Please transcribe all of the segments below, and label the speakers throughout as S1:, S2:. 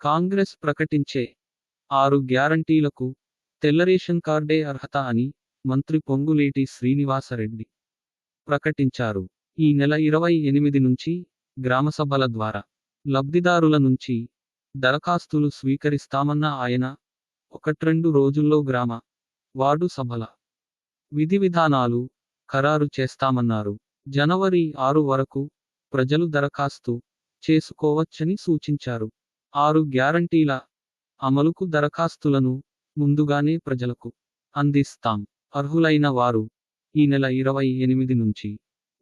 S1: కాంగ్రెస్ ప్రకటించే ఆరు గ్యారంటీలకు తెల్లరేషన్ కార్డే అర్హత అని మంత్రి పొంగులేటి శ్రీనివాసరెడ్డి ప్రకటించారు. ఈ నెల ఇరవై ఎనిమిది నుంచి గ్రామసభల ద్వారా లబ్ధిదారుల నుంచి దరఖాస్తులు స్వీకరిస్తామన్న ఆయన ఒకట్రెండు రోజుల్లో గ్రామ వార్డు సభల విధి విధానాలు ఖరారు చేస్తామన్నారు. జనవరి ఆరు వరకు ప్రజలు దరఖాస్తు చేసుకోవచ్చని సూచించారు. ఆరు గ్యారంటీల అమలుకు దరఖాస్తులను ముందుగానే ప్రజలకు అందిస్తాం. అర్హులైన వారు ఈ నెల ఇరవై ఎనిమిది నుంచి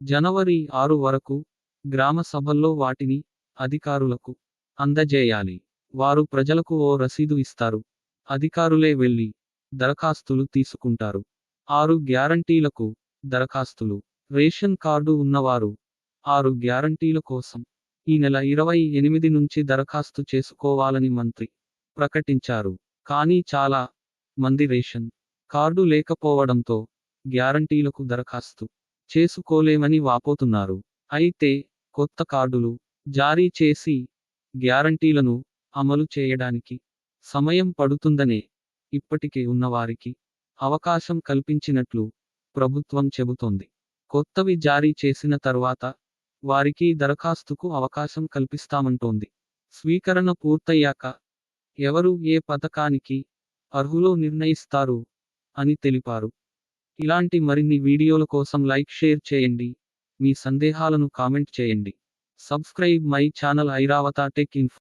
S1: జనవరి ఆరు వరకు గ్రామ సభల్లో వాటిని అధికారులకు అందజేయాలి. వారు ప్రజలకు ఓ రసీదు ఇస్తారు. అధికారులే వెళ్ళి దరఖాస్తులు తీసుకుంటారు. ఆరు గ్యారంటీలకు దరఖాస్తులు. రేషన్ కార్డు ఉన్నవారు ఆరు గ్యారంటీల కోసం ఈ నెల ఇరవై ఎనిమిది నుంచి దరఖాస్తు చేసుకోవాలని మంత్రి ప్రకటించారు. కానీ చాలా మంది రేషన్ కార్డు లేకపోవడంతో గ్యారంటీలకు దరఖాస్తు చేసుకోలేమని వాపోతున్నారు. అయితే కొత్త కార్డులు జారీ చేసి గ్యారంటీలను అమలు చేయడానికి సమయం పడుతుందనే ఇప్పటికే ఉన్నవారికి అవకాశం కల్పించినట్లు ప్రభుత్వం చెబుతోంది. కొత్తవి జారీ చేసిన తర్వాత వారికి దరఖాస్తుకు అవకాశం కల్పిస్తామంటోంది. స్వీకరణ పూర్తయ్యాక ఎవరు ఏ పథకానికి అర్హులో నిర్ణయిస్తారు అని తెలిపారు. ఇలాంటి మరిన్ని వీడియోల కోసం లైక్ షేర్ చేయండి. మీ సందేహాలను కామెంట్ చేయండి. Subscribe my channel Airavata tech info